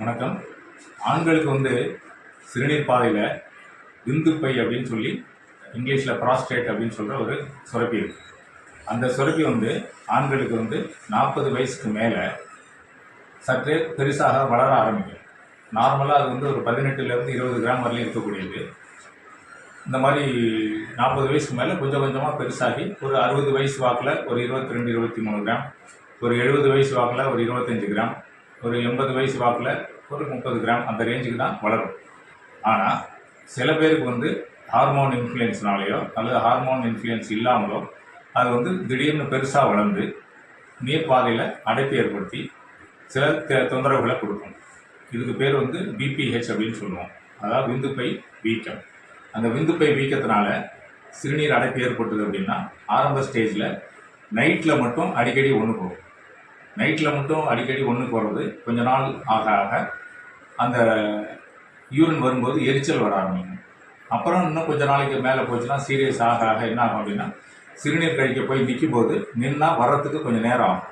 வணக்கம். ஆண்களுக்கு வந்து சிறுநீர் பாதையில் விந்துப்பை அப்படின்னு சொல்லி இங்கிலீஷில் ப்ராஸ்டேட் அப்படின்னு சொல்கிற ஒரு சுரப்பி இருக்கு. அந்த சுரப்பி வந்து ஆண்களுக்கு வந்து நாற்பது வயசுக்கு மேலே சற்றே பெருசாக வளர ஆரம்பிக்கும். நார்மலாக அது வந்து ஒரு பதினெட்டுலேருந்து இருபது கிராம் வரலையும் இருக்கக்கூடியது. இந்த மாதிரி நாற்பது வயசுக்கு மேலே கொஞ்சம் கொஞ்சமாக பெருசாகி ஒரு அறுபது வயசு வாக்கில் ஒரு இருபத்தி ரெண்டு இருபத்தி மூணு கிராம் ஒரு எழுபது வயசு வாக்கில் ஒரு இருபத்தஞ்சி கிராம் ஒரு எண்பது வயசு வாக்கில் ஒரு முப்பது கிராம் அந்த ரேஞ்சுக்கு தான் வளரும். ஆனால் சில பேருக்கு வந்து ஹார்மோன் இன்ஃப்ளூயன்ஸ்னாலேயோ அல்லது ஹார்மோன் இன்ஃப்ளூயன்ஸ் இல்லாமலோ அது வந்து திடீர்னு பெருசாக வளர்ந்து நீர்ப்பாதையில் அடைப்பு ஏற்படுத்தி சில தொந்தரவுகளை கொடுக்கும். இதுக்கு பேர் வந்து பிபிஹெச் அப்படின்னு சொல்லுவோம். அதாவது விந்துப்பை வீக்கம். அந்த விந்துப்பை வீக்கத்தினால சிறுநீர் அடைப்பு ஏற்பட்டது அப்படின்னா ஆரம்ப ஸ்டேஜில் நைட்டில் மட்டும் அடிக்கடி ஒன்று போகும். நைட்டில் மட்டும் அடிக்கடி ஒன்று போகிறது கொஞ்ச நாள் ஆக ஆக அந்த யூரின் வரும்போது எரிச்சல் வர ஆரம்பிக்கும். அப்புறம் இன்னும் கொஞ்ச நாளைக்கு மேலே போச்சுன்னா சீரியஸ் ஆக ஆக என்ன ஆகும் அப்படின்னா சிறுநீர் கழிக்க போய் நிற்கும் போது நின்னா வர்றதுக்கு கொஞ்சம் நேரம் ஆகும்.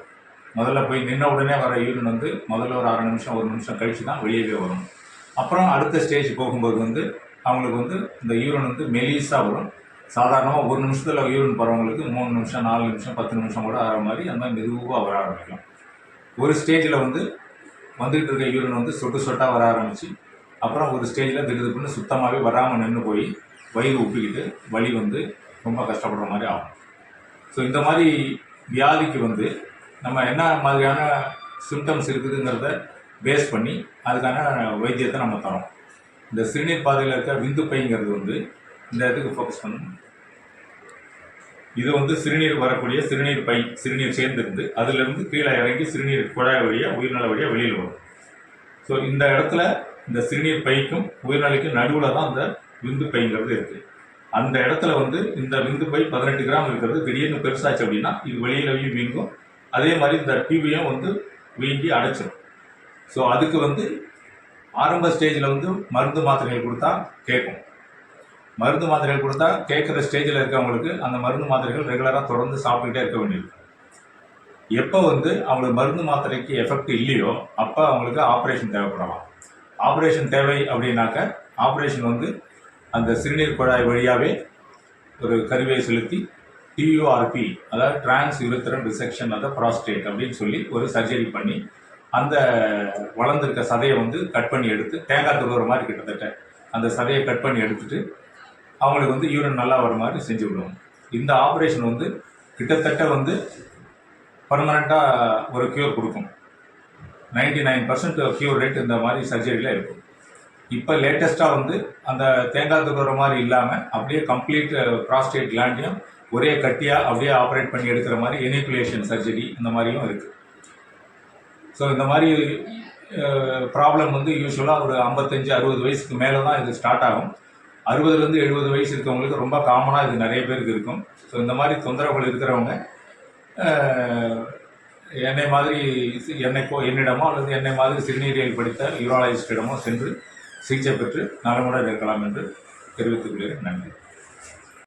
முதல்ல போய் நின்ன உடனே வர யூரின் வந்து முதல்ல ஒரு அரை நிமிஷம் ஒரு நிமிஷம் கழிச்சு தான் வெளியவே வரும். அப்புறம் அடுத்த ஸ்டேஜ் போகும்போது வந்து அவங்களுக்கு வந்து இந்த யூரின் வந்து மெலிஸாக வரும். சாதாரணமாக ஒரு நிமிஷத்தில் யூரின் போகிறவங்களுக்கு மூணு நிமிஷம் நாலு நிமிஷம் பத்து நிமிஷம் கூட ஆகிற மாதிரி அந்த மாதிரி மெதுவாக வர ஆரம்பிக்கும் ஒரு ஸ்டேஜில் வந்து வந்துக்கிட்டு இருக்க யூரின் வந்து சொட்டு சொட்டாக வர ஆரம்பிச்சு அப்புறம் ஒரு ஸ்டேஜில் திடுதிப்புன்னு சுத்தமாகவே வராமல் நின்று போய் வயிறு உப்பிக்கிட்டு வலி வந்து ரொம்ப கஷ்டப்படுற மாதிரி ஆகும். ஸோ இந்த மாதிரி வியாதிக்கு வந்து நம்ம என்ன மாதிரியான சிம்டம்ஸ் இருக்குதுங்கிறத பேஸ் பண்ணி அதுக்கான வைத்தியத்தை நம்ம தரோம் இந்த சிறுநீர் பாதையில் இருக்க விந்து பைங்கிறது வந்து இந்த இடத்துக்கு ஃபோக்கஸ் பண்ணணும். இது வந்து சிறுநீர் வரக்கூடிய சிறுநீர் பை சிறுநீர் சேர்ந்திருந்து அதிலிருந்து கீழே இறங்கி சிறுநீர் குழாய் வழியாக உயிர்நல வழியாக வெளியில் வரும். ஸோ இந்த இடத்துல இந்த சிறுநீர் பைக்கும் உயிர்நலைக்கும் நடுவில் தான் அந்த விந்து பைங்கிறது இருக்குது அந்த இடத்துல வந்து இந்த விந்து பை பதினெட்டு கிராம் இருக்கிறது. திடீர்னு பெருசாச்சு அப்படின்னா இது வெளியிலவையும் வீங்கும். அதே மாதிரி இந்த டிவியும் வந்து வீங்கி அடைச்சிடும் ஸோ அதுக்கு வந்து ஆரம்ப ஸ்டேஜில் வந்து மருந்து மாத்திரைகள் கொடுத்தா கேட்கும். மருந்து மாத்திரைகள் கொடுத்தா கேட்குற ஸ்டேஜில் இருக்கவங்களுக்கு அந்த மருந்து மாத்திரைகள் ரெகுலராக தொடர்ந்து சாப்பிட்டுக்கிட்டே இருக்க வேண்டியது. எப்போ வந்து அவங்களுக்கு மருந்து மாத்திரைக்கு எஃபெக்ட் இல்லையோ அப்போ அவங்களுக்கு ஆப்ரேஷன் தேவைப்படலாம். ஆப்ரேஷன் தேவை அப்படின்னாக்க ஆப்ரேஷன் வந்து அந்த சிறுநீர் குழாய் வழியாகவே ஒரு கருவியை செலுத்தி டியூஆர்பி அதாவது டிரான்ஸ் யூரித்திரன் ரிசெக்ஷன் அதாவது ப்ராஸ்டேட் அப்படின்னு சொல்லி ஒரு சர்ஜரி பண்ணி அந்த வளர்ந்துருக்க சதையை வந்து கட் பண்ணி எடுத்து தேங்காய் துருவுற மாதிரி கிட்டத்தட்ட அந்த சதையை கட் பண்ணி எடுத்துட்டு அவங்களுக்கு வந்து யூரின் நல்லா வர மாதிரி செஞ்சு விடுவோம் இந்த ஆப்ரேஷன் வந்து கிட்டத்தட்ட வந்து பர்மனெண்ட்டாக ஒரு க்யூர் கொடுக்கும். Ninety nine percent cure rate இந்த மாதிரி சர்ஜரியில் இருக்கும். இப்போ லேட்டஸ்ட்டாக வந்து அந்த தேங்காய் துருவுற மாதிரி இல்லாமல் அப்படியே கம்ப்ளீட் ப்ராஸ்டேட் கிளாண்டியும் ஒரே கட்டியாக அப்படியே ஆப்ரேட் பண்ணி எடுக்கிற மாதிரி எனிகுலேஷன் சர்ஜரி இந்த மாதிரியும் இருக்குது ஸோ இந்த மாதிரி ப்ராப்ளம் வந்து யூஸ்வலாக ஒரு ஐம்பத்தஞ்சு அறுபது வயசுக்கு மேலே தான் இது ஸ்டார்ட் ஆகும். அறுபதுலேருந்து எழுபது வயசு இருக்கவங்களுக்கு ரொம்ப காமனாக இது நிறைய பேருக்கு இருக்கும். ஸோ இந்த மாதிரி தொந்தரவுகள் இருக்கிறவங்க என்னை மாதிரி சி- என்னை என்னிடமோ அல்லது என்னை மாதிரி சிறுநீரியல் படித்த யூராலஜிஸ்டிடமோ சென்று சிகிச்சை பெற்று நலமுடன் இருக்கலாம் என்று தெரிவித்துக் கொள்கிறேன். நன்றி.